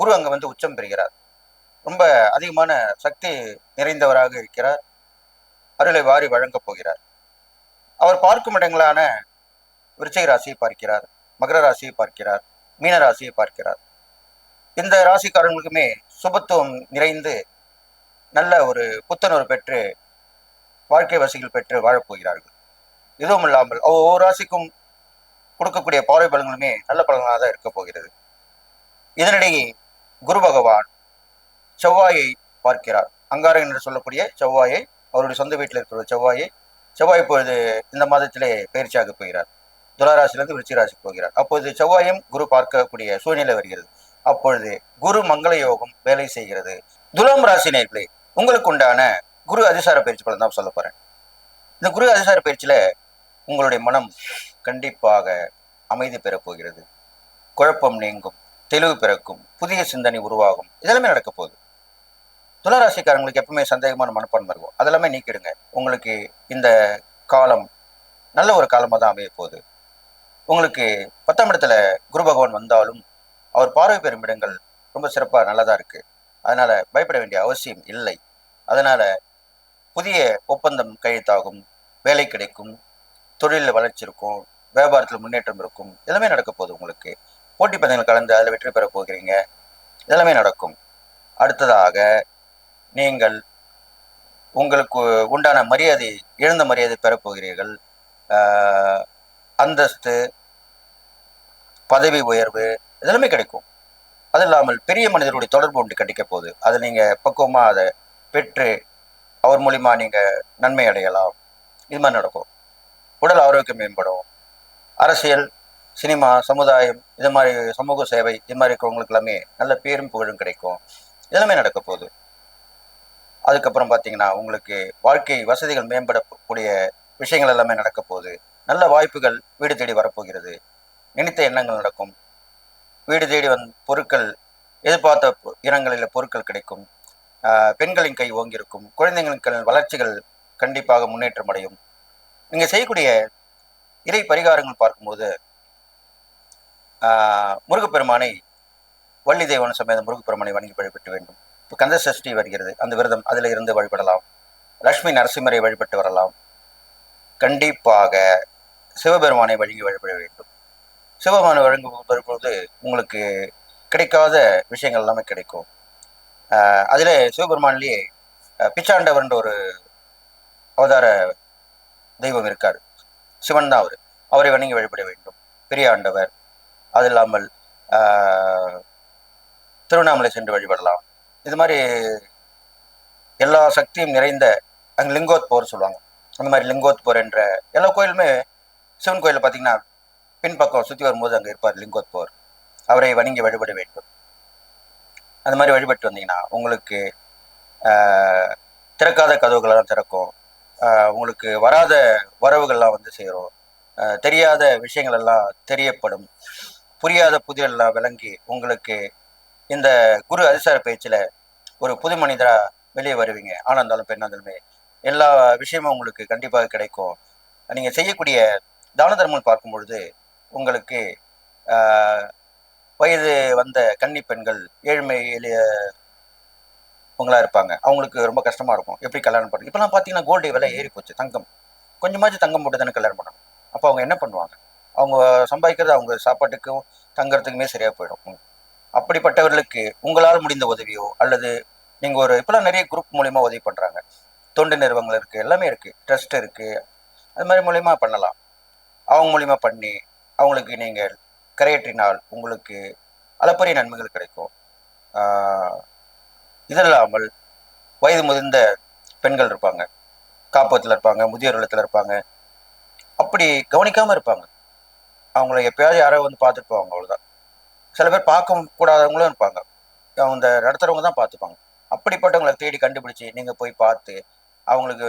குரு அங்கே வந்து உச்சம் பெறுகிறார். ரொம்ப அதிகமான சக்தி நிறைந்தவராக இருக்கிறார். அருளை வாரி வழங்கப் போகிறார். அவர் பார்க்கும் இடங்களான விருச்சை ராசியை பார்க்கிறார் மகர ராசியை பார்க்கிறார் மீன ராசியை பார்க்கிறார். இந்த ராசிக்காரங்களுக்குமே சுபத்துவம் நிறைந்து நல்ல ஒரு புத்துணர்வு பெற்று வாழ்க்கை வசதிகள் பெற்று வாழப்போகிறார்கள் இதுவும் இல்லாமல் ஒவ்வொரு ராசிக்கும் கொடுக்கக்கூடிய பார்வை பலன்களுமே நல்ல பலங்களாக தான் இருக்க போகிறது. இதனிடையே குரு பகவான் செவ்வாயை பார்க்கிறார். அங்காரகன் என்று சொல்லக்கூடிய செவ்வாயை அவருடைய சொந்த வீட்டில் இருக்கிற செவ்வாயை செவ்வாய் இப்பொழுது இந்த மாதத்திலே பயிற்சியாக போகிறார். துளாராசிலிருந்து விருச்சிக போகிறார். அப்பொழுது செவ்வாயும் குரு பார்க்கக்கூடிய சூழ்நிலை வருகிறது. அப்பொழுது குரு மங்கள யோகம் வேலை செய்கிறது. துலாம் ராசி நேர்களே உங்களுக்கு உண்டான குரு அதிசார பயிற்சி பலன் தான் சொல்ல போறேன். இந்த குரு அதிசார பயிற்சியில உங்களுடைய மனம் கண்டிப்பாக அமைதி பெறப் போகிறது. குழப்பம் நீங்கும். தெளிவு பிறக்கும் புதிய சிந்தனை உருவாகும். இதெல்லாமே நடக்க போகுது. துளராசிக்காரங்களுக்கு எப்பவுமே சந்தேகமான மனப்பான்மை இருக்கும். அதெல்லாமே நீக்கிடுங்க. உங்களுக்கு இந்த காலம் நல்ல ஒரு காலமாக தான் அமைய போகுது. உங்களுக்கு பத்தாம் இடத்துல குரு பகவான் வந்தாலும் அவர் பார்வை பெறும் இடங்கள் ரொம்ப சிறப்பாக நல்லதா இருக்கு. அதனால பயப்பட வேண்டிய அவசியம் இல்லை. அதனால புதிய ஒப்பந்தம் கையெழுத்தாகும் வேலை கிடைக்கும் தொழிலில் வளர்ச்சி இருக்கும் வியாபாரத்தில் முன்னேற்றம் இருக்கும். எல்லாமே நடக்க போகுது உங்களுக்கு. போட்டி பந்தயங்கள் கலந்து அதில் வெற்றி பெற போகிறீங்க. இதெல்லாமே நடக்கும். அடுத்ததாக நீங்கள் உங்களுக்கு உண்டான மரியாதை இழந்த மரியாதை பெறப்போகிறீர்கள் அந்தஸ்து பதவி உயர்வு இதெல்லாமே கிடைக்கும். அது இல்லாமல் பெரிய மனிதருடைய தொடர்பு ஒன்று கிடைக்க போகுது. அதை நீங்கள் பக்குவமாக அதை பெற்று அவர் மூலிமா நீங்கள் நன்மை அடையலாம். இது மாதிரி நடக்கும். உடல் ஆரோக்கியம் மேம்படும். அரசியல் சினிமா சமுதாயம் இது மாதிரி சமூக சேவை இது மாதிரி இருக்கிறவங்களுக்கு எல்லாமே நல்ல பேரும் புகழும் கிடைக்கும். இதெல்லாமே நடக்க போகுது. அதுக்கப்புறம் பார்த்தீங்கன்னா உங்களுக்கு வாழ்க்கை வசதிகள் மேம்படக்கூடிய விஷயங்கள் எல்லாமே நடக்க போகுது. நல்ல வாய்ப்புகள் வீடு தேடி வரப்போகிறது. நினைத்த எண்ணங்கள் நடக்கும். வீடு தேடி வந் பொருட்கள் எதிர்பார்த்த இனங்களில் இடங்களில் பொருட்கள் கிடைக்கும். பெண்களின் கை ஓங்கியிருக்கும் குழந்தைகளின் வளர்ச்சிகள் கண்டிப்பாக முன்னேற்றம் அடையும். நீங்கள் செய்யக்கூடிய இறை பரிகாரங்கள் பார்க்கும்போது முருகப்பெருமானை வள்ளி தேவன் சமேத முருகப்பெருமானை வணங்கி வழிபட்டு வேண்டும். இப்போ கந்த சஷ்டி வருகிறது. அந்த விரதம் அதில் இருந்து வழிபடலாம். லக்ஷ்மி நரசிம்மரை வழிபட்டு வரலாம். கண்டிப்பாக சிவபெருமானை வழங்கி வழிபட வேண்டும். சிவபெருமானை வழங்கி வரும்பொழுது உங்களுக்கு கிடைக்காத விஷயங்கள் எல்லாமே கிடைக்கும். அதில் சிவபெருமான்லேயே பிச்சாண்டவர்ன்ற ஒரு அவதார தெய்வம் இருக்கார். சிவன் தான் அவர். அவரை வணங்கி வழிபட வேண்டும். பெரிய ஆண்டவர் அது இல்லாமல் திருவண்ணாமலை சென்று வழிபடலாம். இது மாதிரி எல்லா சக்தியும் நிறைந்த அங்கே லிங்கோத் போர் சொல்லுவாங்க. அந்த மாதிரி லிங்கோத் போர் என்ற எல்லா கோயிலுமே சிவன் கோயிலில் பார்த்தீங்கன்னா பின்பக்கம் சுற்றி வரும்போது அங்கே இருப்பார் லிங்கோத் போர் அவரை வணங்கி வழிபட வேண்டும். அந்த மாதிரி வழிபட்டு வந்தீங்கன்னா உங்களுக்கு திறக்காத கதவுகளெல்லாம் திறக்கும். உங்களுக்கு வராத வரவுகள்லாம் வந்து சேரும். தெரியாத விஷயங்கள் எல்லாம் தெரியப்படும். புரியாத புதிரெல்லாம் விளங்கி உங்களுக்கு இந்த குரு அதிசார பயிற்சியில் ஒரு புது மனிதராக வெளியே வருவீங்க. ஆனா இருந்தாலும் பெண்ணா இருந்தாலுமே எல்லா விஷயமும் உங்களுக்கு கண்டிப்பாக கிடைக்கும். நீங்கள் செய்யக்கூடிய தான தர்மம் பார்க்கும் பொழுது உங்களுக்கு வயது வந்த கன்னி பெண்கள் ஏழ்மை எளிய உங்களாக இருப்பாங்க. அவங்களுக்கு ரொம்ப கஷ்டமா இருக்கும். எப்படி கல்யாணம் பண்ணுறது இப்போலாம் பார்த்தீங்கன்னா கோல்டு விலை ஏறி போச்சு தங்கம். கொஞ்சமாச்சும் தங்கம் போட்டு தானே கல்யாணம் பண்ணணும். அப்போ அவங்க என்ன பண்ணுவாங்க? அவங்க சம்பாதிக்கிறது அவங்க சாப்பாட்டுக்கும் தங்கறதுக்குமே சரியாக போயிடும். அப்படிப்பட்டவர்களுக்கு உங்களால் முடிந்த உதவியோ அல்லது நீங்கள் ஒரு இப்போலாம் நிறைய குரூப் மூலிமா உதவி பண்ணுறாங்க தொண்டு நிறுவனங்கள் இருக்குது எல்லாமே இருக்குது ட்ரஸ்ட் இருக்குது அது மாதிரி மூலிமா பண்ணலாம். அவங்க மூலிமா பண்ணி அவங்களுக்கு நீங்கள் கரையேற்றினால் உங்களுக்கு அளப்பரிய நன்மைகள் கிடைக்கும். இதில்லாமல் இது இல்லாமல் வயது முதிர்ந்த பெண்கள் இருப்பாங்க. காப்பகத்தில் இருப்பாங்க முதியோர் இல்லத்தில் இருப்பாங்க. அப்படி கவனிக்காமல் இருப்பாங்க. அவங்கள எப்பயாவது யாரோ வந்து பார்த்துட்டு போவாங்க அவ்வளோதான் சில பேர் பார்க்க கூடாதவங்களும் இருப்பாங்க. அந்த நடத்துறவங்க தான் பார்த்துப்பாங்க. அப்படிப்பட்டவங்களை தேடி கண்டுபிடிச்சி நீங்கள் போய் பார்த்து அவங்களுக்கு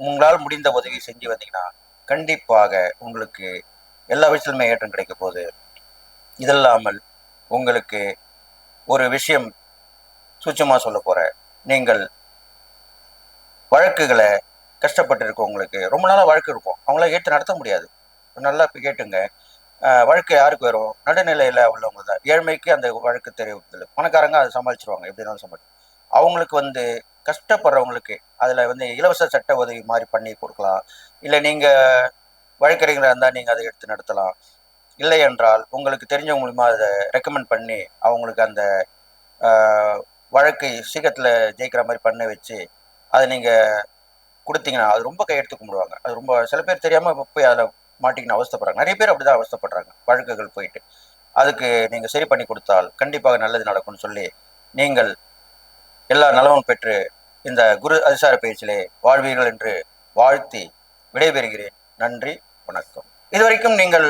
உங்களால் முடிந்த உதவி செஞ்சு வந்தீங்கன்னா கண்டிப்பாக உங்களுக்கு எல்லா விஷயத்துலையுமே ஏற்றம் கிடைக்க போகுது. இதல்லாமல் உங்களுக்கு ஒரு விஷயம் சுச்சமாக சொல்ல போகிறேன் நீங்கள் வழக்குகளை கஷ்டப்பட்டு இருக்கவங்களுக்கு ரொம்ப நாளாக வழக்கு இருக்கும். அவங்கள ஏற்று நடத்த முடியாது. நல்லா இப்போ கேட்டுங்க. வழக்கு யாருக்கு வரும்? நடுநிலையில் உள்ளவங்க தான். ஏழ்மைக்கு அந்த வழக்கு தெரிவிப்பதில்லை பணக்காரங்க அதை சமாளிச்சிருவாங்க. எப்படினாலும் சமாளி. அவங்களுக்கு வந்து கஷ்டப்படுறவங்களுக்கு அதில் வந்து இலவச சட்ட உதவி மாதிரி பண்ணி கொடுக்கலாம். இல்லை நீங்கள் வழக்கறிஞராக இருந்தால் நீங்கள் அதை எடுத்து நடத்தலாம். இல்லை என்றால் உங்களுக்கு தெரிஞ்சவங்க மூலிமா அதை ரெக்கமெண்ட் பண்ணி அவங்களுக்கு அந்த வழக்கை சீக்கிரத்தில் ஜெயிக்கிற மாதிரி பண்ண வச்சு அதை நீங்கள் கொடுத்தீங்கன்னா அது ரொம்ப கையெடுத்து கும்பிடுவாங்க. அது ரொம்ப சில பேர் தெரியாமல் போய் அதில் மாட்டிக்கின்னு அவஸ்தப்படுறாங்க. நிறைய பேர் அப்படிதான் அவஸ்தப்படுறாங்க. வழக்குகள் போயிட்டு. அதுக்கு நீங்கள் சரி பண்ணி கொடுத்தால் கண்டிப்பாக நல்லது நடக்கும்னு சொல்லி நீங்கள் எல்லா நலமும் பெற்று இந்த குரு அதிசார பயிற்சியிலே வாழ்வீர்கள் என்று வாழ்த்தி விடைபெறுகிறேன். நன்றி வணக்கம். இதுவரைக்கும் நீங்கள்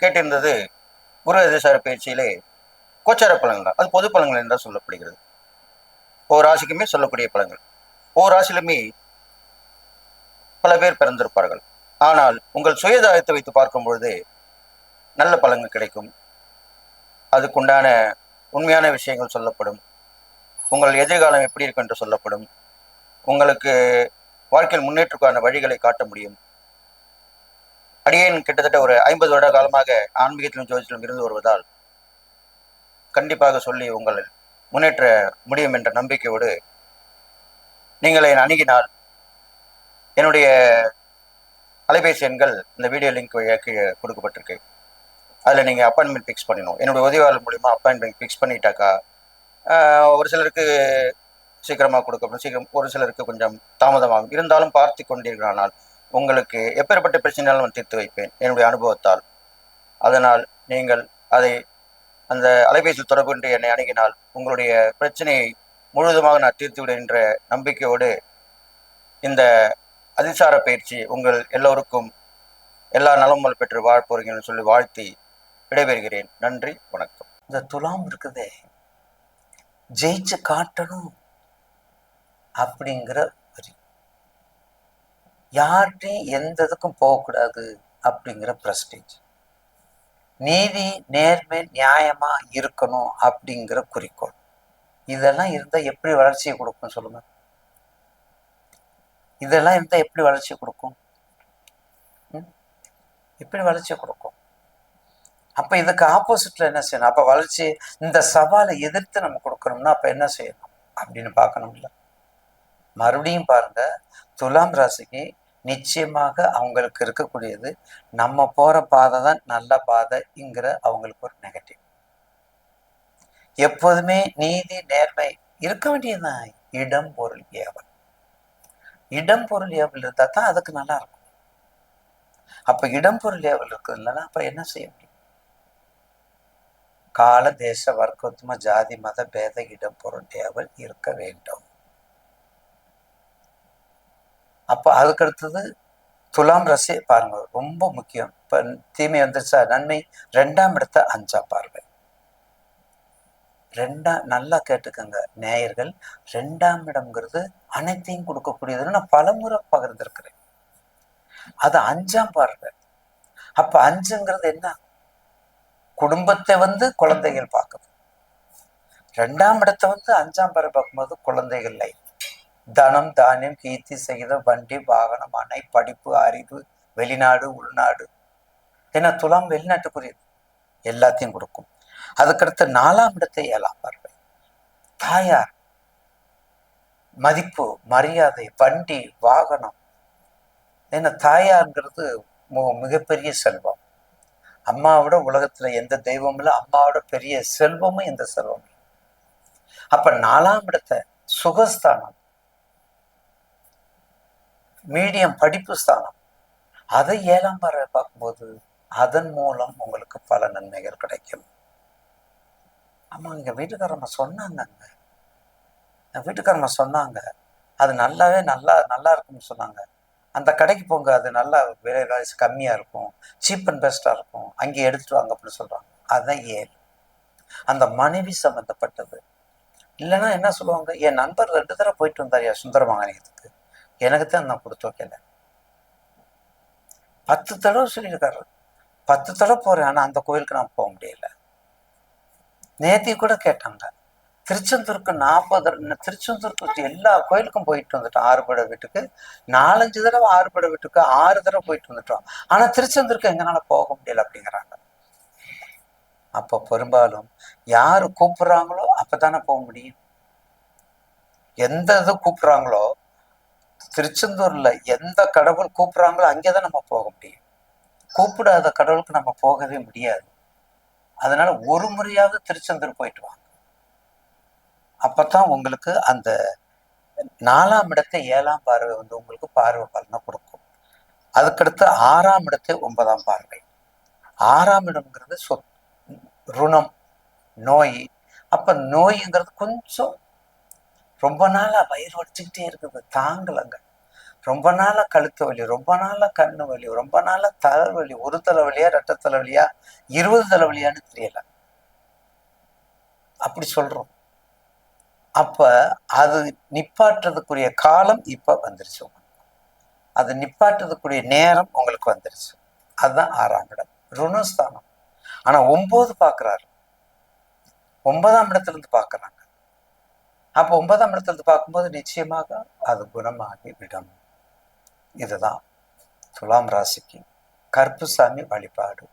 கேட்டிருந்தது குரு அதிசார பயிற்சியிலே கோச்சார பலன்கள். தான் அது பொது பலன்கள் என்றால் சொல்லப்படுகிறது. ஒவ்வொரு ராசிக்குமே சொல்லக்கூடிய பலன்கள். ஒவ்வொரு ராசியிலுமே பல பேர் பிறந்திருப்பார்கள். ஆனால் உங்கள் சுயதாயத்தை வைத்து பார்க்கும் பொழுது நல்ல பலன்கள் கிடைக்கும். அதுக்குண்டான உண்மையான விஷயங்கள் சொல்லப்படும். உங்கள் எதிர்காலம் எப்படி இருக்கும் என்று சொல்லப்படும். உங்களுக்கு வாழ்க்கையில் முன்னேற்றக்கான வழிகளை காட்ட முடியும். அடியேன் கிட்டத்தட்ட ஒரு ஐம்பது வருட காலமாக ஆன்மீகத்திலும் ஜோதிடத்திலும் இருந்து வருவதால் கண்டிப்பாக சொல்லி உங்கள் முன்னேற்ற முடியும் என்ற நம்பிக்கையோடு நீங்கள் அணுகினால் என்னுடைய அலைபேசி எண்கள் இந்த வீடியோ லிங்க் வழியாக கீழே கொடுக்கப்பட்டிருக்கு. அதில் நீங்கள் அப்பாயின்மெண்ட் ஃபிக்ஸ் பண்ணணும் என்னுடைய உதவியாளர் மூலிமா அப்பாயின்மெண்ட் ஃபிக்ஸ் பண்ணிட்டாக்கா ஒரு சிலருக்கு சீக்கிரமாக கொடுக்கப்படும். சீக்கிரம் ஒரு சிலருக்கு கொஞ்சம் தாமதமாகும். இருந்தாலும் பார்த்து கொண்டீர்களானால் உங்களுக்கு எப்பேற்பட்ட பிரச்சனையாலும் நான் தீர்த்து வைப்பேன். என்னுடைய அனுபவத்தால். அதனால் நீங்கள் அதை அந்த அலைபேசியில் தொடர்பு என்று என்னை அணுகினால் உங்களுடைய பிரச்சனையை முழுவதுமாக நான் தீர்த்து விடுகின்ற என்ற நம்பிக்கையோடு இந்த அதிசார பயிற்சி உங்கள் எல்லோருக்கும் எல்லா நலமும் பெற்று வாழ்ப்போறீங்கன்னு சொல்லி வாழ்த்தி விடைபெறுகிறேன். நன்றி வணக்கம். இந்த துலாம் இருக்குதே. ஜெயிச்சு காட்டணும் அப்படிங்கிற வரி. யார்கிட்டையும் எந்த இதுக்கும் போகக்கூடாது அப்படிங்கிற பிரஸ்டேஜ் நீதி நேர்மை நியாயமா இருக்கணும் அப்படிங்கிற குறிக்கோள். இதெல்லாம் இருந்தா எப்படி வளர்ச்சியை கொடுக்கும் சொல்லுங்க. இதெல்லாம் இருந்தால் எப்படி வளர்ச்சி கொடுக்கும்? எப்படி வளர்ச்சி கொடுக்கும்? அப்போ இதுக்கு ஆப்போசிட்ல என்ன செய்யணும்? அப்போ வளர்ச்சி இந்த சவாலை எதிர்த்து நம்ம கொடுக்கணும்னா அப்போ என்ன செய்யணும்? அப்படின்னு பார்க்கணும்ல. மறுபடியும் பாருங்க துலாம் ராசிக்கு நிச்சயமாக அவங்களுக்கு இருக்கக்கூடியது நம்ம போற பாதை தான் நல்ல பாதைங்கிற அவங்களுக்கு ஒரு நெகட்டிவ் எப்போதுமே நீதி நேர்மை இருக்க வேண்டியதுதான். இடம் பொருள் ஏவல். இடம் பொருள் ஏவல் இருந்தால் தான் அதுக்கு நல்லா இருக்கும். அப்ப இடம் பொருள் ஏவல் இருக்கு இல்லைன்னா அப்ப என்ன செய்ய முடியும்? கால தேச வர்க்கத்தும ஜாதி மத பேத இடம் பொருள் ஏவல் இருக்க வேண்டும். அப்ப அதுக்கு அடுத்தது துலாம் ரசே பாருங்க ரொம்ப முக்கியம். இப்ப தீமை வந்துருச்சா? நன்மை ரெண்டாம் இடத்த அஞ்சா பார்வை. ரெண்டாம் நல்லா கேட்டுக்கோங்க. நேயர்கள் ரெண்டாம் இடம்ங்கிறது அனைத்தையும் கொடுக்கக்கூடியதுன்னு நான் பலமுறை பகிர்ந்திருக்கிறேன். அது அஞ்சாம் பார்வை. அப்ப அஞ்சுங்கிறது என்ன? குடும்பத்தை வந்து குழந்தைகள் பார்க்குது. ரெண்டாம் இடத்தை வந்து அஞ்சாம் பார்வை பார்க்கும்போது குழந்தைகள் லைஃப் தனம் தானியம் கீர்த்தி செய்த வண்டி வாகனம் அணை படிப்பு அறிவு வெளிநாடு உள்நாடு. ஏன்னா துலாம் வெளிநாட்டுக்குரியது எல்லாத்தையும் கொடுக்கும். அதுக்கடுத்து நாலாம் இடத்தை ஏழாம் பார்வை. தாயார் மதிப்பு மரியாதை வண்டி வாகனம். ஏன்னா தாயார்ங்கிறது மிகப்பெரிய செல்வம். அம்மாவோட உலகத்துல எந்த தெய்வமும் இல்லை அம்மாவோட பெரிய செல்வமும் எந்த செல்வம் அப்ப நாலாம் இடத்த சுகஸ்தானம் மீடியம் படிப்பு ஸ்தானம் அதை ஏழாம் பார்வை பார்க்கும்போது அதன் மூலம் உங்களுக்கு பல நன்மைகள் கிடைக்கும். ஆமாம் எங்கள் வீட்டுக்காரம்மா சொன்னாங்க. என் வீட்டுக்காரம்மா சொன்னாங்க. அது நல்லாவே நல்லா நல்லா இருக்கும்னு சொன்னாங்க. அந்த கடைக்கு போங்க அது நல்லா விலை காசு கம்மியாக இருக்கும். சீப் அண்ட் பெஸ்ட்டாக இருக்கும். அங்கே எடுத்துட்டு வாங்க அப்படின்னு சொல்கிறாங்க அதுதான் ஏழு அந்த மனைவி சம்மந்தப்பட்டது இல்லைன்னா என்ன சொல்லுவாங்க? என் நண்பர் ரெண்டு தடவை போயிட்டு வந்தாரியா சுந்தரமாங்கனியத்துக்கு எனக்கு தான் நான் கொடுத்து வைக்கல. பத்து தடவை சொல்லியிருக்காரு. பத்து தடவை போகிறேன் ஆனால் அந்த கோயிலுக்கு நான் போக முடியல. நேத்தி கூட கேட்டாங்க. திருச்செந்தூருக்கு நாற்பது திருச்செந்தூருக்கு எல்லா கோயிலுக்கும் போயிட்டு வந்துட்டோம் ஆறுபடை வீட்டுக்கு. நாலஞ்சு தடவை ஆறுபடை வீட்டுக்கு ஆறு தடவை போயிட்டு வந்துட்டோம். ஆனா திருச்செந்தூருக்கு எங்கனால போக முடியல அப்படிங்கிறாங்க. அப்போ பெரும்பாலும் யாரு கூப்பிடுறாங்களோ அப்பதானே போக முடியும். எந்த இது கூப்பிடுறாங்களோ திருச்செந்தூர்ல எந்த கடவுள் கூப்பிடுறாங்களோ அங்கேதான் நம்ம போக முடியும். கூப்பிடாத கடவுளுக்கு நம்ம போகவே முடியாது. அதனால ஒரு முறையாவது திருச்செந்தூர் போயிட்டு வாங்க. அப்பதான் உங்களுக்கு அந்த நாலாம் இடத்தை ஏழாம் பார்வை வந்து உங்களுக்கு பார்வை பலனை கொடுக்கும். அதுக்கடுத்து ஆறாம் இடத்தை ஒன்பதாம் பார்வை. ஆறாம் இடம்ங்கிறது சொத் ருணம் நோய். அப்ப நோய்ங்கிறது கொஞ்சம் ரொம்ப நாளா வயிறு வடிச்சுக்கிட்டே இருக்குது. தாங்கலைங்க. ரொம்ப நாளா கழுத்து வலி ரொம்ப நாளா கண்ணு வலி ரொம்ப நாளா தலைவலி ஒரு தலைவலியா ரெட்ட தலைவலியா இருபது தலைவலியான்னு தெரியல. அப்படி சொல்றோம். அப்ப அது நிப்பாட்டுறதுக்குரிய காலம் இப்ப வந்துருச்சு அது நிப்பாட்டுறதுக்குரிய நேரம் உங்களுக்கு வந்துருச்சு. அதுதான் ஆறாம் இடம். ருணஸ்தானம். ஆனா ஒன்பது பார்க்குறாரு ஒன்பதாம் இடத்துல இருந்து அப்போ அப்ப ஒன்பதாம் இடத்துல இருந்து பார்க்கும்போது நிச்சயமாக அது குணமாகி விடும் இதுதான். துலாம் ராசிக்கு கருப்புசாமி வழிபாடு.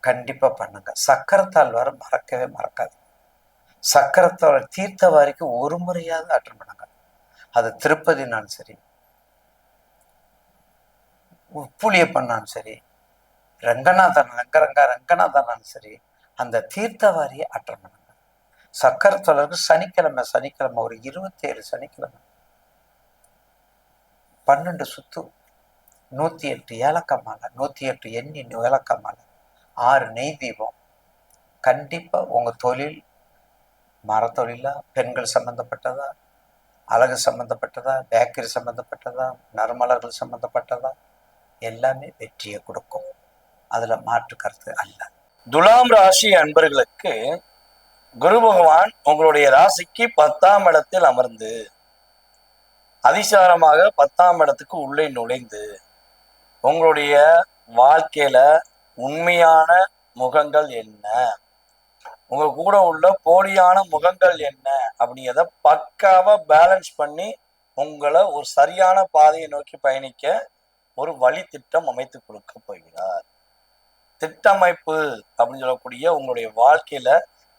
கண்டிப்பா பண்ணுங்க. சக்கரத்தால் வர மறக்கவே மறக்காது. சக்கரத்தால் தீர்த்த வாரிக்கு ஒரு முறையாவது அட்டன் பண்ணுங்க. அது திருப்பதினாலும் சரி உப்புளிய பண்ணாலும் சரி ரங்கநாதன் ரங்கரங்கா ரங்கநாதனாலும் சரி அந்த தீர்த்தவாரியை அட்டன் பண்ணுங்க. சக்கரத்தோழருக்கு சனிக்கிழமை சனிக்கிழமை ஒரு இருபத்தி ஏழு சனிக்கிழமை. பன்னெண்டு சுத்து நூற்றி எட்டு ஏலக்காய் மாலை நூற்றி எட்டு எண்ணி ஏலக்காய் மாலை ஆறு நெய் தீபம். கண்டிப்பாக உங்கள் தொழில் மரத்தொழிலா பெண்கள் சம்மந்தப்பட்டதா அழகு சம்மந்தப்பட்டதா பேக்கரி சம்மந்தப்பட்டதா நறுமலர்கள் சம்மந்தப்பட்டதா எல்லாமே வெற்றியை கொடுக்கும். அதில் மாற்று கருத்து அல்ல. துலாம் ராசி அன்பர்களுக்கு குரு பகவான் உங்களுடைய ராசிக்கு பத்தாம் இடத்தில் அமர்ந்து அதிசாரமாக பத்தாம் இடத்துக்கு உள்ளே நுழைந்து உங்களுடைய வாழ்க்கையில உண்மையான முகங்கள் என்ன? உங்க கூட உள்ள போலியான முகங்கள் என்ன? அப்படிங்கிறத பக்காவா பேலன்ஸ் பண்ணி உங்களை ஒரு சரியான பாதையை நோக்கி பயணிக்க ஒரு வழி திட்டம் அமைத்து கொடுக்க போகிறார். திட்டமைப்பு அப்படின்னு சொல்லக்கூடிய உங்களுடைய வாழ்க்கையில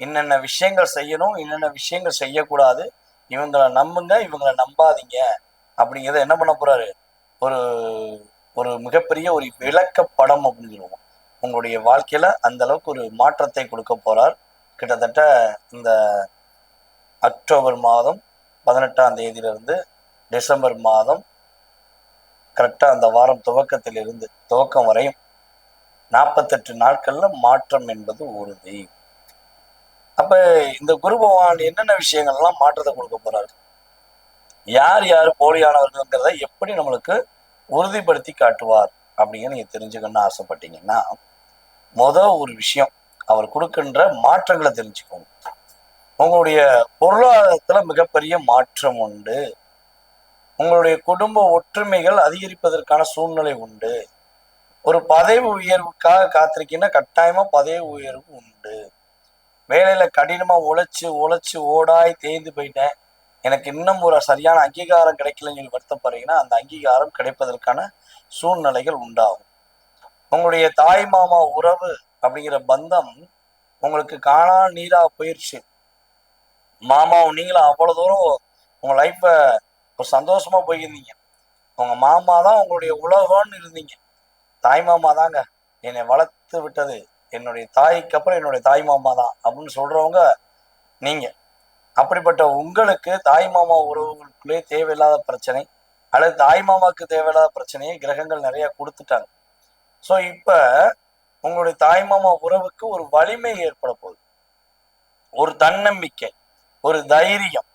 என்னென்ன விஷயங்கள் செய்யணும் என்னென்ன விஷயங்கள் செய்யக்கூடாது இவங்களை நம்புங்க இவங்களை நம்பாதீங்க அப்படிங்கிறத என்ன பண்ண போறாரு? ஒரு ஒரு மிகப்பெரிய ஒரு விளக்கப்படம் அப்படின்னு சொல்லுவோம். உங்களுடைய வாழ்க்கையில அந்த அளவுக்கு ஒரு மாற்றத்தை கொடுக்க போறார். கிட்டத்தட்ட இந்த அக்டோபர் மாதம் பதினெட்டாம் தேதியிலிருந்து டிசம்பர் மாதம் கரெக்டாக அந்த வாரம் துவக்கத்திலிருந்து துவக்கம் வரையும் நாற்பத்தெட்டு நாட்களில் மாற்றம் என்பது உறுதி. அப்ப இந்த குரு பகவான் என்னென்ன விஷயங்கள்லாம் மாற்றத்தை கொடுக்க போறாரு? யார் யார் போலியானவர்கள்ங்கிறத எப்படி நம்மளுக்கு உறுதிப்படுத்தி காட்டுவார் அப்படின்னு நீங்க தெரிஞ்சுக்கணும்னு ஆசைப்பட்டீங்கன்னா முத ஒரு விஷயம் அவர் கொடுக்கின்ற மாற்றங்களை தெரிஞ்சுக்கோங்க. உங்களுடைய பொருளாதாரத்துல மிகப்பெரிய மாற்றம் உண்டு. உங்களுடைய குடும்ப ஒற்றுமைகள் அதிகரிப்பதற்கான சூழ்நிலை உண்டு. ஒரு பதவி உயர்வுக்காக காத்திருக்கீங்கன்னா கட்டாயமா பதவி உயர்வு உண்டு. வேலையில கடினமா உழைச்சு உழைச்சு ஓடாய் தேய்ந்து போயிட்டேன். எனக்கு இன்னும் ஒரு சரியான அங்கீகாரம் கிடைக்கலன்னு சொல்லி வருத்தப்படுறீங்கன்னா அந்த அங்கீகாரம் கிடைப்பதற்கான சூழ்நிலைகள் உண்டாகும். உங்களுடைய தாய் மாமா உறவு அப்படிங்கிற பந்தம் உங்களுக்கு காணா நீரா போயிடுச்சு மாமாவும் நீங்களும் அவ்வளவு தூரம் உங்க லைஃப்ப ஒரு சந்தோஷமா போயிருந்தீங்க. உங்க மாமா தான் உங்களுடைய உலகம்னு இருந்தீங்க. தாய் மாமா தாங்க என்னை வளர்த்து விட்டது. என்னுடைய தாய்க்கு அப்புறம் என்னுடைய தாய் மாமா தான் அப்படின்னு சொல்றவங்க நீங்க. அப்படிப்பட்ட உங்களுக்கு தாய் மாமா உறவுகளுக்குள்ளே தேவையில்லாத பிரச்சனை அல்லது தாய் மாமாவுக்கு தேவையில்லாத பிரச்சனையை கிரகங்கள் நிறைய கொடுத்துட்டாங்க. ஸோ இப்ப உங்களுடைய தாய் மாமா உறவுக்கு ஒரு வலிமை ஏற்பட போகுது. ஒரு தன்னம்பிக்கை ஒரு தைரியம்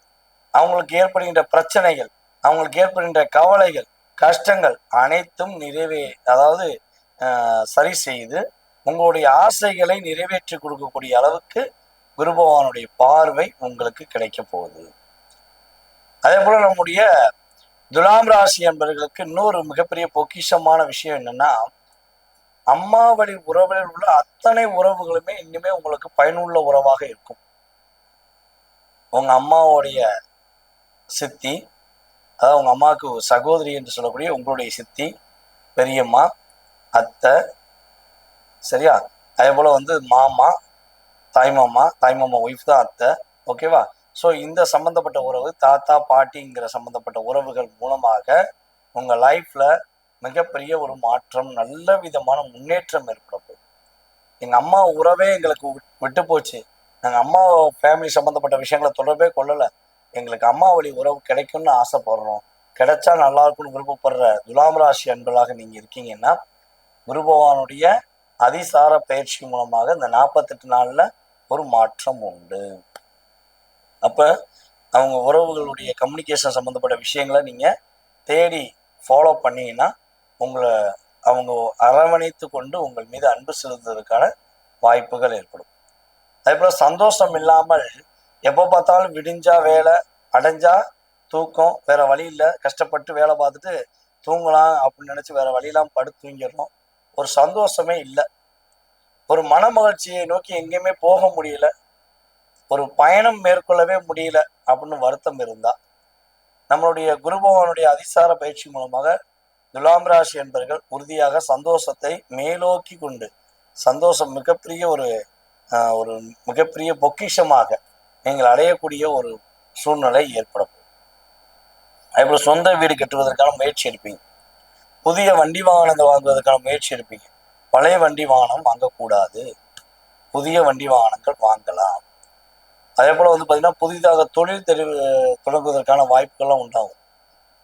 அவங்களுக்கு ஏற்படுகின்ற பிரச்சனைகள் அவங்களுக்கு ஏற்படுகின்ற கவலைகள் கஷ்டங்கள் அனைத்தும் நிறைவே அதாவது ஆஹ், சரி செய்து உங்களுடைய ஆசைகளை நிறைவேற்றி கொடுக்கக்கூடிய அளவுக்கு குருபகவானுடைய பார்வை உங்களுக்கு கிடைக்க போகுது. அதே போல நம்முடைய துலாம் ராசி என்பவர்களுக்கு இன்னொரு மிகப்பெரிய பொக்கிஷமான விஷயம் என்னன்னா அம்மா வழி உறவில் உள்ள அத்தனை உறவுகளுமே இன்னுமே உங்களுக்கு பயனுள்ள உறவாக இருக்கும். உங்க அம்மாவுடைய சித்தி அதாவது உங்க அம்மாவுக்கு சகோதரி என்று சொல்லக்கூடிய உங்களுடைய சித்தி பெரியம்மா அத்தை சரியா? அதே போல் வந்து மாமா தாய்மாமா தாய்மாமா ஒய்ஃப் தான் அத்தை. ஓகேவா ஸோ இந்த சம்மந்தப்பட்ட உறவு தாத்தா பாட்டிங்கிற சம்மந்தப்பட்ட உறவுகள் மூலமாக உங்கள் லைஃப்பில் மிகப்பெரிய ஒரு மாற்றம் நல்ல விதமான முன்னேற்றம் ஏற்படும் எங்கள் அம்மா உறவே எங்களுக்கு விட்டு போச்சு. நாங்கள் அம்மா ஃபேமிலி சம்மந்தப்பட்ட விஷயங்களை தொடர்பே கொள்ளலை. எங்களுக்கு அம்மா வழி உறவு கிடைக்கும்னு ஆசைப்படுறோம். கிடைச்சா நல்லா இருக்கும்னு விருப்பப்படுற துலாம் ராசி அன்பலாக நீங்கள் இருக்கீங்கன்னா குரு பகவானுடைய அதிசார பயிற்சி மூலமாக இந்த நாற்பத்தெட்டு நாளில் ஒரு மாற்றம் உண்டு. அப்ப அவங்க உறவுகளுடைய கம்யூனிகேஷன் சம்மந்தப்பட்ட விஷயங்களை நீங்கள் தேடி ஃபாலோ பண்ணீங்கன்னா உங்களை அவங்க அரவணைத்து கொண்டு உங்கள் மீது அன்பு செலுத்துவதற்கான வாய்ப்புகள் ஏற்படும். அதே போல் சந்தோஷம் இல்லாமல் எப்போ பார்த்தாலும் விடிஞ்சா வேலை அடைஞ்சா தூக்கம் வேற வழி இல்லை கஷ்டப்பட்டு வேலை பார்த்துட்டு தூங்கலாம் அப்படின்னு நினச்சி வேற வழியெல்லாம் படுத்து தூங்கிடணும். ஒரு சந்தோஷமே இல்லை. ஒரு மன மகிழ்ச்சியை நோக்கி எங்கேயுமே போக முடியல. ஒரு பயணம் மேற்கொள்ளவே முடியல அப்படின்னு வருத்தம் இருந்தா. நம்மளுடைய குரு பகவானுடைய அதிசார பயிற்சி மூலமாக துலாம் ராசி என்பவர்கள் உறுதியாக சந்தோஷத்தை மேலோக்கி கொண்டு சந்தோஷம் மிகப்பெரிய ஒரு ஒரு மிகப்பெரிய பொக்கிஷமாக நீங்கள் அடையக்கூடிய ஒரு சூழ்நிலை ஏற்படும் அதேபோல சொந்த வீடு கட்டுவதற்கான முயற்சி எடுப்பீங்க. புதிய வண்டி வாகனங்கள் வாங்குவதற்கான முயற்சி எடுப்பீங்க. பழைய வண்டி வாகனம் வாங்கக்கூடாது. புதிய வண்டி வாகனங்கள் வாங்கலாம். அதே போல் வந்து பார்த்தீங்கன்னா புதிதாக தொழில் தெரிவு தொடங்குவதற்கான வாய்ப்புகள்லாம் உண்டாகும்.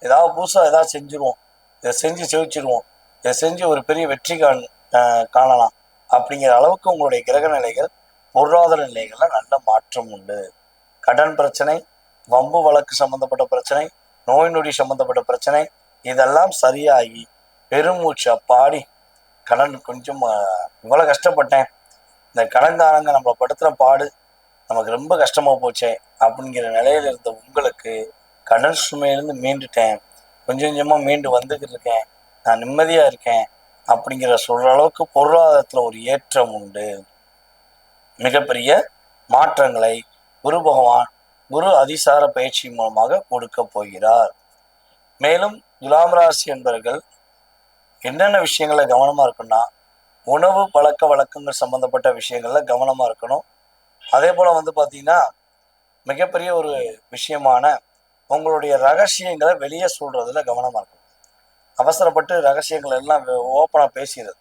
ஏதாவது புதுசாக ஏதாவது செஞ்சுருவோம். இதை செஞ்சு செவிச்சிருவோம் இதை செஞ்சு ஒரு பெரிய வெற்றி காண் காணலாம். அப்படிங்கிற அளவுக்கு உங்களுடைய கிரக நிலைகள் பொருளாதார நிலைகளில் நல்ல மாற்றம் உண்டு. கடன் பிரச்சனை வம்பு வழக்கு சம்பந்தப்பட்ட பிரச்சனை நோய் நொடி சம்பந்தப்பட்ட பிரச்சனை இதெல்லாம் சரியாகி பெருமூச்சா பாடி கடன் கொஞ்சம் இவ்வளோ கஷ்டப்பட்டேன். இந்த கடன்காரங்க நம்மளை படுத்துகிற பாடு நமக்கு ரொம்ப கஷ்டமாக போச்சே அப்படிங்கிற நிலையில் இருந்த உங்களுக்கு கடன் சுமையிலேருந்து மீண்டுட்டேன். கொஞ்சம் கொஞ்சமாக மீண்டு வந்துக்கிட்டு இருக்கேன். நான் நிம்மதியாக இருக்கேன் அப்படிங்கிற சொல்கிற அளவுக்கு பொருளாதாரத்தில் ஒரு ஏற்றம் உண்டு. மிகப்பெரிய மாற்றங்களை குரு பகவான் குரு அதிசார பயிற்சி மூலமாக கொடுக்க போகிறார். மேலும் துலாம் ராசி என்பவர்கள் என்னென்ன விஷயங்களில் கவனமாக இருக்குன்னா உணவு பழக்க வழக்கங்கள் சம்மந்தப்பட்ட விஷயங்களில் கவனமாக இருக்கணும். அதே போல் வந்து பார்த்திங்கன்னா மிகப்பெரிய ஒரு விஷயமான உங்களுடைய ரகசியங்களை வெளியே சொல்கிறதுல கவனமாக இருக்கணும். அவசரப்பட்டு ரகசியங்கள் எல்லாம் ஓப்பனாக பேசிடுறது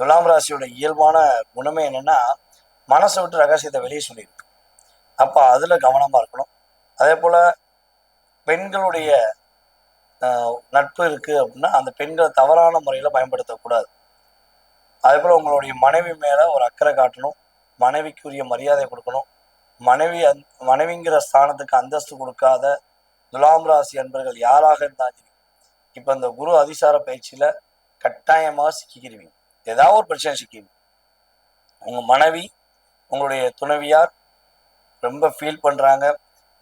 துலாம் ராசியோட இயல்பான குணமே என்னென்னா மனசை விட்டு ரகசியத்தை வெளியே சொல்லியிருக்கு அப்போ அதில் கவனமாக இருக்கணும். அதே போல் பெண்களுடைய நட்பு இருக்குது அப்படின்னா அந்த பெண்களை தவறான முறையில் பயன்படுத்தக்கூடாது. அதே போல் உங்களுடைய மனைவி மேலே ஒரு அக்கறை காட்டணும் மனைவிக்குரிய மரியாதை கொடுக்கணும். மனைவி அந் மனைவிங்கிற ஸ்தானத்துக்கு அந்தஸ்து கொடுக்காத துலாம் ராசி அன்பர்கள் யாராக இருந்தாலும் இப்போ இந்த குரு அதிசார பயிற்சியில் கட்டாயமாக சிக்கிக்கிறீங்க ஏதாவது ஒரு பிரச்சனை சிக்கிடுவீங்க உங்கள் மனைவி உங்களுடைய துணைவியார் ரொம்ப ஃபீல் பண்ணுறாங்க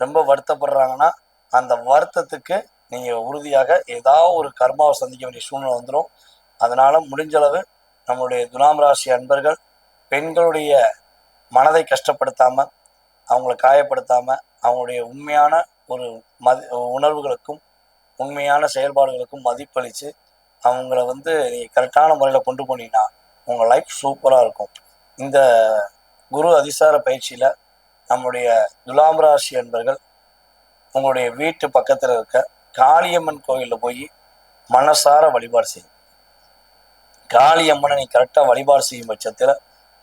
ரொம்ப வருத்தப்படுறாங்கன்னா அந்த வருத்தத்துக்கு நீங்கள் உறுதியாக ஏதாவது ஒரு கர்மாவை சந்திக்க வேண்டிய சூழ்நிலை வந்துடும் அதனால் முடிஞ்சளவு நம்மளுடைய துலாம் ராசி அன்பர்கள் பெண்களுடைய மனதை கஷ்டப்படுத்தாமல் அவங்கள காயப்படுத்தாமல் அவங்களுடைய உண்மையான ஒரு மதி உணர்வுகளுக்கும் உண்மையான செயல்பாடுகளுக்கும் மதிப்பளித்து அவங்கள வந்து நீங்கள் கரெக்டான முறையில் கொண்டு போனீங்கன்னா உங்கள் லைஃப் சூப்பராக இருக்கும். இந்த குரு அதிசார பயிற்சியில் நம்முடைய துலாம் ராசி அன்பர்கள் உங்களுடைய வீட்டு பக்கத்தில் இருக்க காளியம்மன் கோயிலில் போய் மனசார வழிபாடு செய்யும். காளியம்மனை நீ கரெக்டாக வழிபாடு செய்யும் பட்சத்தில்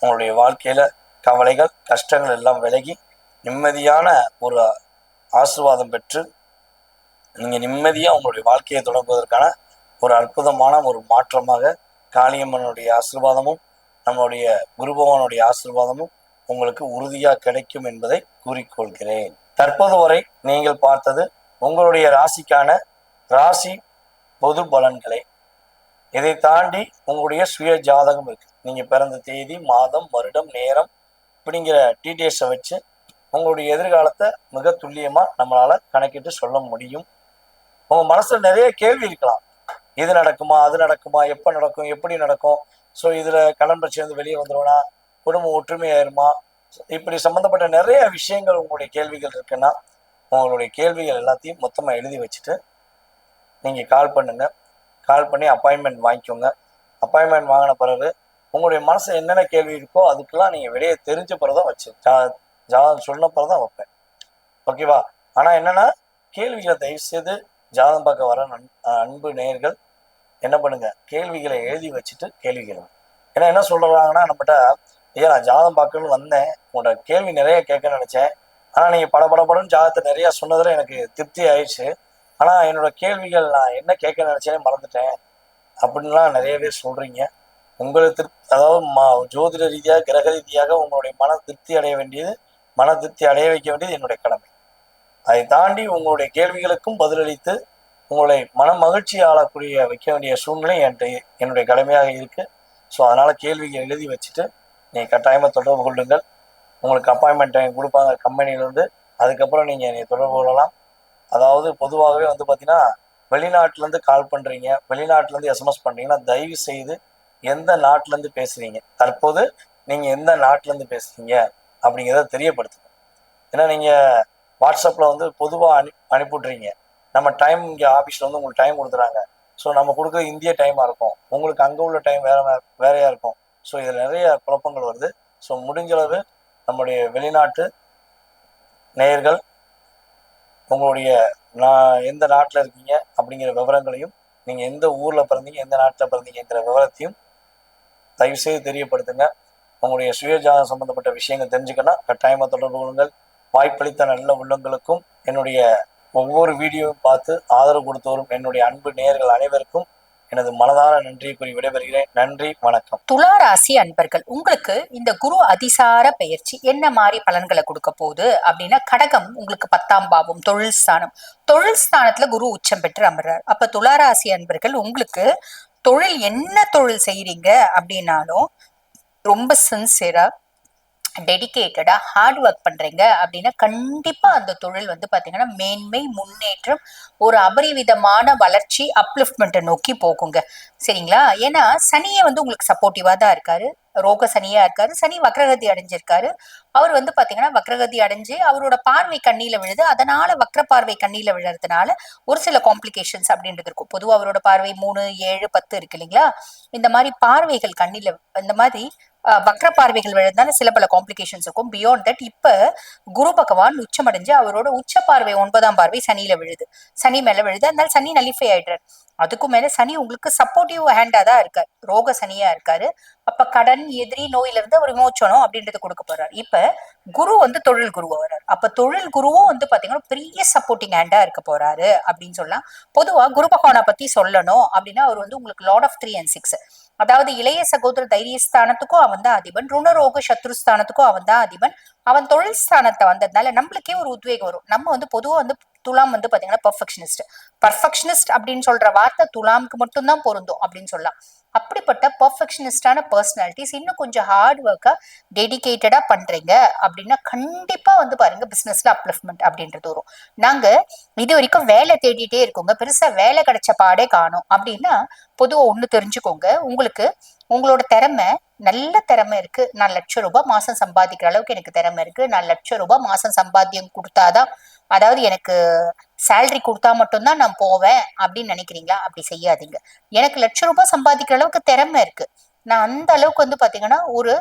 உங்களுடைய வாழ்க்கையில் கவலைகள் கஷ்டங்கள் எல்லாம் விலகி நிம்மதியான ஒரு ஆசீர்வாதம் பெற்று நீங்கள் நிம்மதியாக உங்களுடைய வாழ்க்கையை தொடங்குவதற்கான ஒரு அற்புதமான ஒரு மாற்றமாக காளியம்மனுடைய ஆசிர்வாதமும் நம்மளுடைய குரு பகவானுடைய உங்களுக்கு உறுதியாக கிடைக்கும் என்பதை கூறிக்கொள்கிறேன். தற்போது வரை நீங்கள் பார்த்தது உங்களுடைய ராசிக்கான ராசி பொது பலன்களை. இதை தாண்டி உங்களுடைய சுய ஜாதகம் இருக்கு. நீங்க பிறந்த தேதி மாதம் வருடம் நேரம் அப்படிங்கிற டீட்டெயில்ஸை வச்சு உங்களுடைய எதிர்காலத்தை மிக துல்லியமா நம்மளால கணக்கிட்டு சொல்ல முடியும். உங்க மனசுல நிறைய கேள்வி இருக்கலாம். இது நடக்குமா அது நடக்குமா எப்ப நடக்கும் எப்படி நடக்கும்? ஸோ இதுல கடன் பிரச்சனை வெளியே வந்துருவனா குடும்பம் ஒற்றுமையாயிருமா? இப்படி சம்பந்தப்பட்ட நிறைய விஷயங்கள் உங்களுடைய கேள்விகள் இருக்குன்னா உங்களுடைய கேள்விகள் எல்லாத்தையும் மொத்தமாக எழுதி வச்சுட்டு நீங்கள் கால் பண்ணுங்க. கால் பண்ணி அப்பாயின்மெண்ட் வாங்கிக்கோங்க. அப்பாயின்மெண்ட் வாங்கின பிறகு உங்களுடைய மனசு என்னென்ன கேள்வி இருக்கோ அதுக்கெல்லாம் நீங்கள் வெளியே தெரிஞ்ச பிறகுதான் வச்சு ஜா ஜாதகம் சொன்ன பிறகுதான் வைப்பேன். ஓகேவா ஆனால் என்னென்னா கேள்விகளை தயவு செய்து ஜாதகம் பார்க்க வர அன்பு நேயர்கள் என்ன பண்ணுங்க? கேள்விகளை எழுதி வச்சுட்டு கேள்விகள் ஏன்னா என்ன சொல்கிறாங்கன்னா நம்மகிட்ட ஐயா நான் ஜாதகம் பார்க்கணும்னு வந்தேன். உங்களோட கேள்வி நிறைய கேட்க நினச்சேன். ஆனால் நீங்கள் பட பட படன்னு ஜாதகத்தை நிறையா சொன்னதில் எனக்கு திருப்தி ஆயிடுச்சு. ஆனால் என்னோட கேள்விகள் நான் என்ன கேட்க நினைச்சேனே மறந்துட்டேன். அப்படின்லாம் நிறைய பேர் சொல்கிறீங்க உங்களுக்கு திருப்தி அதாவது மா ஜோதிட ரீதியாக கிரக ரீதியாக உங்களுடைய மன திருப்தி அடைய வேண்டியது மன திருப்தி அடைய வைக்க வேண்டியது என்னுடைய கடமை. அதை தாண்டி உங்களுடைய கேள்விகளுக்கும் பதிலளித்து உங்களை மன மகிழ்ச்சி ஆளக்கூடிய வைக்க வேண்டிய சூழ்நிலை என்கிட்ட என்னுடைய கடமையாக இருக்குது ஸோ அதனால் கேள்விகள் எழுதி வச்சுட்டு நீங்கள் கட்டாயமாக தொடர்பு கொள்ளுங்கள். உங்களுக்கு அப்பாயின்மெண்ட் டைம் கொடுப்பாங்க கம்பெனிலேருந்து அதுக்கப்புறம் நீங்கள் என்னை தொடர்பு கொள்ளலாம். அதாவது பொதுவாகவே வந்து பார்த்தீங்கன்னா வெளிநாட்டிலேருந்து கால் பண்ணுறீங்க வெளிநாட்டிலேருந்து எஸ்எம்எஸ் பண்ணுறீங்கன்னா தயவு செய்து எந்த நாட்டிலேருந்து பேசுகிறீங்க தற்போது நீங்கள் எந்த நாட்டிலேருந்து பேசுகிறீங்க அப்படிங்கிறத தெரியப்படுத்துங்க. ஏன்னா நீங்கள் வாட்ஸ்அப்பில் வந்து பொதுவாக அனு அனுப்பிவிட்றீங்க நம்ம டைம் இங்கே ஆஃபீஸில் வந்து உங்களுக்கு டைம் கொடுத்துறாங்க ஸோ நம்ம கொடுக்குற இந்திய டைமாக இருக்கும். உங்களுக்கு அங்கே உள்ள டைம் வேற வேறையாக இருக்கும். ஸோ இதில் நிறைய குழப்பங்கள் வருது. ஸோ முடிஞ்சளவு நம்முடைய வெளிநாட்டு நேயர்கள் உங்களுடைய நான் எந்த நாட்டில் இருக்கீங்க அப்படிங்கிற விவரங்களையும் நீங்கள் எந்த ஊரில் பிறந்தீங்க எந்த நாட்டில் பிறந்தீங்கிற விவரத்தையும் தயவுசெய்து தெரியப்படுத்துங்க. உங்களுடைய சுயஜாதம் சம்பந்தப்பட்ட விஷயங்கள் தெரிஞ்சுக்கணும் கட்டாயமாக தொடர்பு கொள்ளுங்கள். வாய்ப்பளித்த நல்ல உள்ளங்களுக்கும் என்னுடைய ஒவ்வொரு வீடியோவும் பார்த்து ஆதரவு கொடுத்தோரும் என்னுடைய அன்பு நேயர்கள் அனைவருக்கும் எனது மனதார நன்றியை கூறி விடைபெறுகிறேன். நன்றி வணக்கம். துலா ராசி அன்பர்கள் உங்களுக்கு இந்த குரு அதிசார பயிற்சி என்ன மாதிரி பலன்களை கொடுக்க போகுது அப்படின்னா கடகம் உங்களுக்கு பத்தாம் பாவம் தொழில் ஸ்தானம். தொழில் ஸ்தானத்துல குரு உச்சம் பெற்று அமர்றார். அப்ப துலா ராசி அன்பர்கள் உங்களுக்கு தொழில் என்ன தொழில் செய்யறீங்க அப்படின்னாலும் ரொம்ப சின்சியரா டெடிக்கேட்டடாக ஹார்ட் ஒர்க் பண்ணுறீங்க அப்படின்னா கண்டிப்பாக அந்த தொழில் வந்து பார்த்தீங்கன்னா மேன்மை முன்னேற்றம் ஒரு அபரிவிதமான வளர்ச்சி அப்லிஃப்ட்மெண்ட்டை நோக்கி போகுங்க. சரிங்களா? ஏன்னா சனியே வந்து உங்களுக்கு சப்போர்ட்டிவாக தான் இருக்காரு. ரோக சனியா இருக்காரு. சனி வக்ரகதி அடைஞ்சிருக்காரு. அவர் வந்து பாத்தீங்கன்னா வக்ரகதி அடைஞ்சு அவரோட பார்வை கண்ணியில் விழுது. அதனால வக்ர பார்வை கண்ணில விழுறதுனால ஒரு சில காம்ப்ளிகேஷன்ஸ் அப்படின்றது இருக்கும். பொதுவாக அவரோட பார்வை மூணு ஏழு பத்து இருக்கு இல்லைங்களா? இந்த மாதிரி பார்வைகள் கண்ணில இந்த மாதிரி வக்ர பார்வைகள் விழுந்தாலும் சில பல காம்ப்ளிகேஷன்ஸ் இருக்கும். பியாண்ட் தட் இப்ப குரு பகவான் உச்சமடைஞ்சு அவரோட உச்ச பார்வை ஒன்பதாம் பார்வை சனியில விழுது. சனி மேல விழுது. அதனால சனி நலிஃபை ஆயிடுறாரு. அதுக்கும் மேல சனி உங்களுக்கு சப்போர்ட்டிவ் ஹேண்டா தான் இருக்காரு. ரோக சனியா இருக்காரு. அப்ப கடன் எதிரி நோயில இருந்து அவர் விமோச்சனம் அப்படின்றது கொடுக்க போறாரு. இப்ப குரு வந்து தொழில் குரு வர்றாரு. அப்ப தொழில் குருவும் வந்து பாத்தீங்கன்னா பெரிய சப்போர்ட்டிங் ஹேண்டா இருக்க போறாரு அப்படின்னு சொல்லலாம். பொதுவா குரு பகவானை பத்தி சொல்லணும் அப்படின்னா அவர் வந்து உங்களுக்கு lord of three and six அதாவது இளைய சகோதர தைரியஸ்தானத்துக்கும் அவன் தான் அதிபன். ருணரோக சத்ருஸ்தானத்துக்கும் அவன் தான் அதிபன். அவன் தொழில் ஸ்தானத்தை வந்ததுனால நம்மளுக்கே ஒரு உத்வேகம் வரும். நம்ம வந்து பொதுவா வந்து துலாம் வந்து பாத்தீங்கன்னா பர்ஃபெக்ஷனிஸ்ட் பர்ஃபெக்ஷனிஸ்ட் அப்படின்னு சொல்ற வார்த்தை துலாம்க்கு மட்டும்தான் பொருந்தும் அப்படின்னு சொல்லலாம். அப்படிப்பட்ட பர்ஃபெக்ஷனிஸ்டான பர்சனாலிட்டிஸ் இன்னும் கொஞ்சம் ஹார்ட் ஒர்க்கை டெடிகேட்டடா பண்றீங்க அப்படின்னா கண்டிப்பா வந்து பாருங்க பிசினஸ்ல அப்லிஃப்ட்மெண்ட் அப்படின்றது வரும். நாங்க இது வரைக்கும் வேலை தேடிட்டே இருக்கோங்க. பெருசா வேலை கிடைச்ச பாடே காணும். அப்படின்னா பொதுவாக ஒன்று தெரிஞ்சுக்கோங்க. உங்களுக்கு உங்களோட திறமை நல்ல திறமை இருக்கு. நான் லட்சம் ரூபாய் மாசம் சம்பாதிக்கிற அளவுக்கு எனக்கு திறமை இருக்கு. நான் லட்சம் ரூபாய் மாசம் சம்பாத்தியம் கொடுத்தாதான் அதாவது எனக்கு சேலரி கொடுத்தா மட்டும்தான் நான் போவேன் அப்படின்னு நினைக்கிறீங்களா? அப்படி செய்யாதீங்க. எனக்கு லட்சம் ரூபாய் சம்பாதிக்கிற அளவுக்கு திறமை இருக்கு. நான் அந்த அளவுக்கு வந்து பாத்தீங்கன்னா ஒரு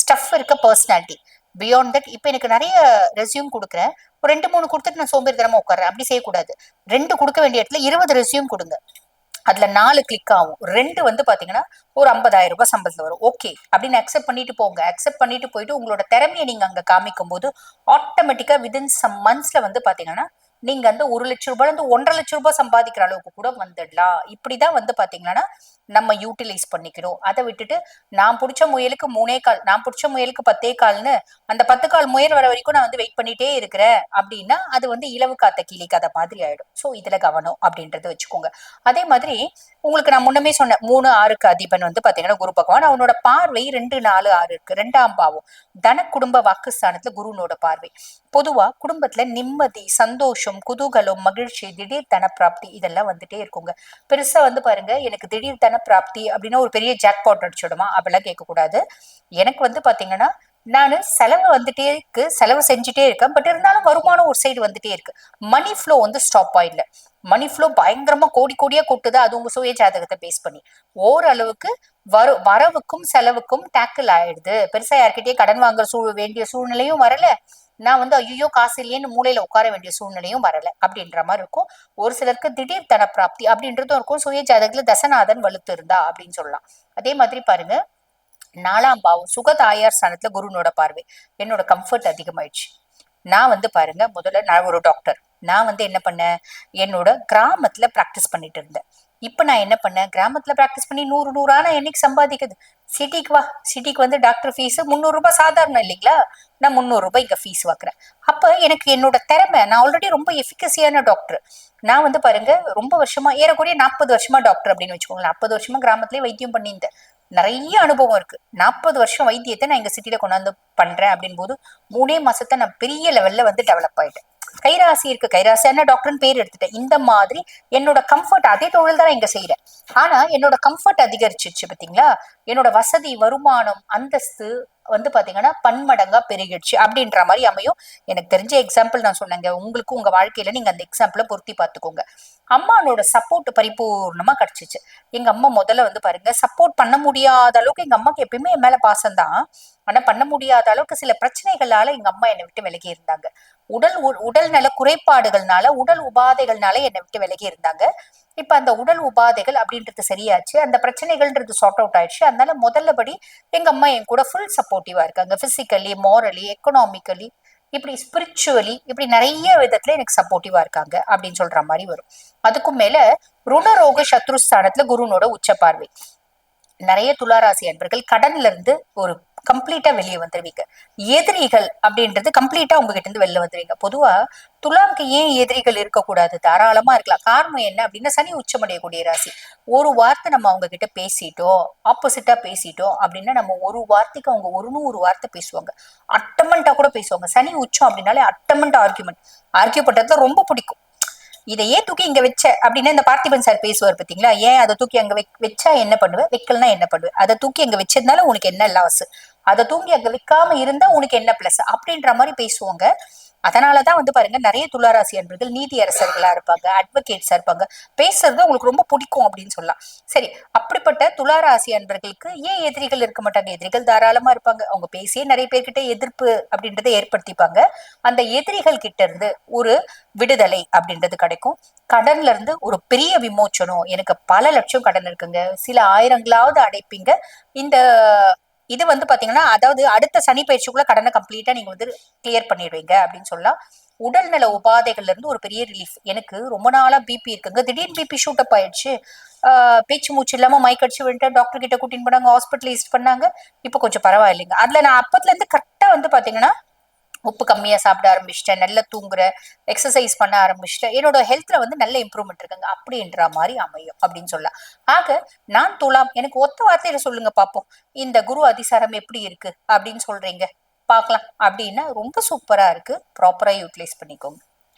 ஸ்டஃப் இருக்க பர்சனாலிட்டி பியாண்ட் தட் இப்போ எனக்கு நிறைய ரெஸ்யூம் கொடுக்குறேன். ஒரு ரெண்டு மூணு கொடுத்துட்டு நான் சோம்பேறித்தனமா உட்காறேன் அப்படி செய்யக்கூடாது. ரெண்டு கொடுக்க வேண்டிய இடத்துல இருபது ரெசியூம் கொடுங்க. அதுல நாலு கிளிக் ஆகும். ரெண்டு வந்து பாத்தீங்கன்னா ஒரு ஐம்பதாயிரம் ரூபாய் சம்பளத்துல வரும். ஓகே அப்படின்னு அக்செப்ட் பண்ணிட்டு போங்க. அக்செப்ட் பண்ணிட்டு போயிட்டு உங்களோட திறமையை நீங்க அங்க காமிக்கும் போது ஆட்டோமேட்டிக்கா விதின் சம் மந்த்ஸ்ல வந்து பாத்தீங்கன்னா நீங்க வந்து ஒரு லட்சம் ரூபாய் இருந்து ஒன்றரை லட்சம் ரூபாய் சம்பாதிக்கிற அளவுக்கு கூட வந்துடலாம். இப்படிதான் வந்து பாத்தீங்கன்னா நம்ம யூட்டிலைஸ் பண்ணிக்கணும் அதை விட்டுட்டு நான் பிடிச்ச முயலுக்கு மூணே கால் நான் பிடிச்ச முயலுக்கு பத்தே கால்னு அந்த பத்து கால் முயல் வர வரைக்கும் நான் வந்து வெயிட் பண்ணிட்டே இருக்கிறேன். அப்படின்னா அது வந்து இலவு காத்த கிளி கதை மாதிரி ஆயிடும். ஸோ இதுல கவனம் அப்படின்றத வச்சுக்கோங்க. அதே மாதிரி உங்களுக்கு நான் முன்னமே சொன்னேன் மூணு ஆறுக்கு அதிபன் வந்து பாத்தீங்கன்னா குரு பகவான். அவனோட பார்வை ரெண்டு நாலு ஆறு இருக்கு. ரெண்டாம் பாவம் தன குடும்ப வாக்குஸ்தானத்துல குருனோட பார்வை. பொதுவா குடும்பத்துல நிம்மதி சந்தோஷம் குதூகலம் மகிழ்ச்சி திடீர் தன பிராப்தி இதெல்லாம் வந்துட்டே இருக்குங்க. பெருசா வந்து பாருங்க எனக்கு திடீர் தன பிராப்தி அப்படின்னா ஒரு பெரிய ஜாக்பாட் அடிச்சுடுமா? அப்படிலாம் கேட்கக்கூடாது. எனக்கு வந்து பாத்தீங்கன்னா நான் செலவு வந்துட்டே இருக்கு செலவு செஞ்சுட்டே இருக்கேன் பட் இருந்தாலும் வருமானம் ஒரு சைடு வந்துட்டே இருக்கு. மணி ஃப்ளோ வந்து ஸ்டாப் ஆயிடல மணி ஃப்ளோ பயங்கரமா கோடி கோடியா கொட்டுது அது உங்க சுய ஜாதகத்தை பேஸ் பண்ணி. ஓரளவுக்கு வரு வரவுக்கும் செலவுக்கும் டேக்கிள் ஆயிடுது. பெருசா யார்கிட்டயே கடன் வாங்குற சூழ் வேண்டிய சூழ்நிலையும் வரல. நான் வந்து ஐயோ காசு இல்லையேன்னு மூலையில உட்கார வேண்டிய சூழ்நிலையும் வரல. அப்படின்ற மாதிரி இருக்கும். ஒரு சிலருக்கு திடீர் தன பிராப்தி அப்படின்றதும் இருக்கும். சுய ஜாதகத்துல தசநாதன் வலுத்து இருந்தா அப்படின்னு சொல்லலாம். அதே மாதிரி பாருங்க. நாலாம் பாவம் சுகதாயார் ஸ்தானத்துல குருனோட பார்வை. என்னோட கம்ஃபர்ட் அதிகமாயிடுச்சு. நான் வந்து பாருங்க முதல்ல நான் ஒரு டாக்டர் நான் வந்து என்ன பண்ணேன்? என்னோட கிராமத்துல ப்ராக்டிஸ் பண்ணிட்டு இருந்தேன். இப்போ நான் என்ன பண்ணேன்? கிராமத்தில் ப்ராக்டிஸ் பண்ணி நூறு நூறான என்னைக்கு சம்பாதிக்குது சிட்டிக்கு வா. சிட்டிக்கு வந்து டாக்டர் ஃபீஸ் முந்நூறுரூபா சாதாரணம் இல்லைங்களா? நான் முந்நூறுரூபா இங்கே ஃபீஸ் வாக்குறேன். அப்போ எனக்கு என்னோட திறமை நான் ஆல்ரெடி ரொம்ப எஃபிகசியான டாக்டர் நான் வந்து பாருங்க ரொம்ப வருஷமா ஏறக்குறைய நாற்பது வருஷமா டாக்டர் அப்படின்னு வச்சுக்கோங்களேன். நாற்பது வருஷமா கிராமத்திலேயே வைத்தியம் பண்ணியிருந்தேன். நிறைய அனுபவம் இருக்கு. நாற்பது வருஷம் வைத்தியத்தை நான் எங்க சிட்டியில கொண்டாந்து பண்றேன் அப்படின் போது மூணே மாசத்தை நான் பெரிய லெவல்ல வந்து டெவலப் ஆயிட்டேன். கைராசி இருக்கு கைராசி. என்ன டாக்டர்னு பேர் எடுத்துட்டேன். இந்த மாதிரி என்னோட கம்ஃபர்ட் அதே தொழில் தான் நான் இங்க செய்யறேன் ஆனா என்னோட கம்ஃபர்ட் அதிகரிச்சிருச்சு பாத்தீங்களா? என்னோட வசதி வருமானம் அந்தஸ்து வந்து பாத்தீங்கன்னா பன்மடங்கா பெருகிடுச்சு அப்படின்ற மாதிரி அமையும். எனக்கு தெரிஞ்ச எக்ஸாம்பிள் நான் சொன்னேங்க. உங்களுக்கு உங்க வாழ்க்கையில நீங்க அந்த எக்ஸாம்பிளை பொருத்தி பாத்துக்கோங்க அம்மானோட சப்போர்ட் பரிபூர்ணமா கிடைச்சிச்சு. எங்க அம்மா முதல்ல வந்து பாருங்க சப்போர்ட் பண்ண முடியாத அளவுக்கு எங்க அம்மாக்கு எப்பயுமே என் மேல பாசம் தான். ஆனா பண்ண முடியாத அளவுக்கு சில பிரச்சனைகளால எங்க அம்மா என்னை விட்டு விலகி இருந்தாங்க. உடல் உடல் நல குறைபாடுகள்னால உடல் உபாதைகள்னால என்னை விட்டு விலகி இருந்தாங்க. இப்ப அந்த உடல் உபாதைகள் அப்படின்றது சரியாச்சு. அந்த பிரச்சனைகள்ன்றது சார்ட் அவுட் ஆயிடுச்சு. அதனால முதல்லபடி எங்க அம்மா என் கூட ஃபுல் சப்போர்ட்டிவா இருக்காங்க. பிசிக்கலி மாரலி எக்கனாமிக்கலி இப்படி ஸ்பிரிச்சுவலி இப்படி நிறைய விதத்துல எனக்கு சப்போர்ட்டிவா இருக்காங்க அப்படின்னு சொல்ற மாதிரி வரும். அதுக்கும் மேல ருணரோக சத்ருஸ்தானத்துல குருனோட உச்ச பார்வை. நிறைய துளாராசி அன்பர்கள் கடன்ல இருந்து ஒரு கம்ப்ளீட்டா வெளியே வந்துருவீங்க. எதிரிகள் அப்படின்றது கம்ப்ளீட்டா உங்ககிட்ட இருந்து வெளில வந்துருவீங்க. பொதுவா துலாம்க்கு ஏன் எதிரிகள் இருக்கக்கூடாது? தாராளமா இருக்கலாம். காரணம் என்ன அப்படின்னா சனி உச்சமடையக்கூடிய ராசி. ஒரு வார்த்தை நம்ம அவங்க கிட்ட பேசிட்டோம் ஆப்போசிட்டா பேசிட்டோம் அப்படின்னா நம்ம ஒரு வார்த்தைக்கு அவங்க ஒரு நூறு வார்த்தை பேசுவாங்க. அட்டமெண்டா கூட பேசுவாங்க. சனி உச்சம் அப்படின்னாலே அட்டமெண்ட் ஆர்குமெண்ட் ஆர்கியூ பண்றது ரொம்ப பிடிக்கும். இதை ஏன் தூக்கி இங்க வச்ச? அப்படின்னா இந்த பார்த்திபன் சார் பேசுவார் பாத்தீங்களா? ஏன் அதை தூக்கி அங்க வச்சா என்ன பண்ணுவேன் வைக்கலனா என்ன பண்ணுவேன் அதை தூக்கி அங்க வச்சதுனால உனக்கு என்ன லாஸ் அதை தூங்கி அங்க வைக்காம இருந்தா உனக்கு என்ன பிளஸ் அப்படின்ற மாதிரி பேசுவாங்க. அதனாலதான் வந்து பாருங்க நிறைய துளாராசி அன்பர்கள் நீதி அரசர்களா இருப்பாங்க அட்வொகேட்ஸா இருப்பாங்க. பேசுறது உங்களுக்கு ரொம்ப பிடிக்கும் அப்படின்னு சொல்லலாம். சரி அப்படிப்பட்ட துளாராசி அன்பர்களுக்கு ஏன் எதிரிகள் இருக்க மாட்டாங்க? எதிரிகள் தாராளமா இருப்பாங்க. அவங்க பேசியே நிறைய பேர்கிட்ட எதிர்ப்பு அப்படின்றத ஏற்படுத்திப்பாங்க. அந்த எதிரிகள் கிட்ட இருந்து ஒரு விடுதலை அப்படின்றது கிடைக்கும். கடன்ல இருந்து ஒரு பெரிய விமோச்சனம். எனக்கு பல லட்சம் கடன் இருக்குங்க. சில ஆயிரங்களாவது அடைப்பீங்க. இந்த இது வந்து பாத்தீங்கன்னா அதாவது அடுத்த சனி பயிற்சிக்குள்ள கடனை கம்ப்ளீட்டா நீங்க வந்து கிளியர் பண்ணிடுவீங்க அப்படின்னு சொல்லலாம். உடல்நல உபாதைகள்ல இருந்து ஒரு பெரிய ரிலீஃப் எனக்கு ரொம்ப நாளா பிபி இருக்குங்க. திடீர்னு பிபி ஷூட் அப் ஆயிடுச்சு. பேச்சு மூச்சு இல்லாம மைக்கடிச்சு விட்டு டாக்டர் கிட்ட கூட்டின்னு போனாங்க. ஹாஸ்பிட்டலைஸ்ட் பண்ணாங்க. இப்போ கொஞ்சம் பரவாயில்லைங்க. அதுல நான் அப்பத்துல இருந்து கரெக்டா வந்து பாத்தீங்கன்னா உப்பு கம்மியா சாப்பிட ஆரம்பிச்சிட்டேன் நல்லா தூங்குற எக்ஸசைஸ் பண்ண ஆரம்பிச்சிட்டேன். என்னோட ஹெல்த்ல வந்து நல்ல இம்ப்ரூவ்மெண்ட் இருக்குங்க. அப்படின்ற மாதிரி அமையும் அப்படின்னு சொல்லலாம். ஆக நான் துலாம் எனக்கு ஒத்த வார்த்தையில சொல்லுங்க பாப்போம். இந்த குரு அதிசாரம் எப்படி இருக்கு அப்படின்னு சொல்றீங்க. பார்க்கலாம். அப்படின்னா ரொம்ப சூப்பரா இருக்கு. ப்ராப்பரா யூட்டிலைஸ் பண்ணிக்கோங்க.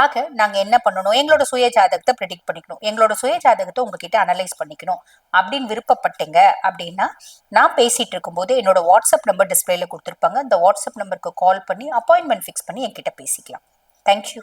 ஆக நாங்க என்ன பண்ணணும்? எங்களோட சுய ஜாதகத்தை ப்ரெடிக்ட் பண்ணிக்கணும். எங்களோட சுய ஜாதகத்தை உங்ககிட்ட அனலைஸ் பண்ணிக்கணும். அப்படின்னு விருப்பப்பட்டீங்க அப்படின்னா நான் பேசிட்டு இருக்கும்போது என்னோட வாட்ஸ்அப் நம்பர் டிஸ்பிளேல கொடுத்துருப்பாங்க. அந்த வாட்ஸ்அப் நம்பருக்கு கால் பண்ணி அப்பாயின்மெண்ட் ஃபிக்ஸ் பண்ணி என்கிட்ட பேசிக்கலாம். தேங்க்யூ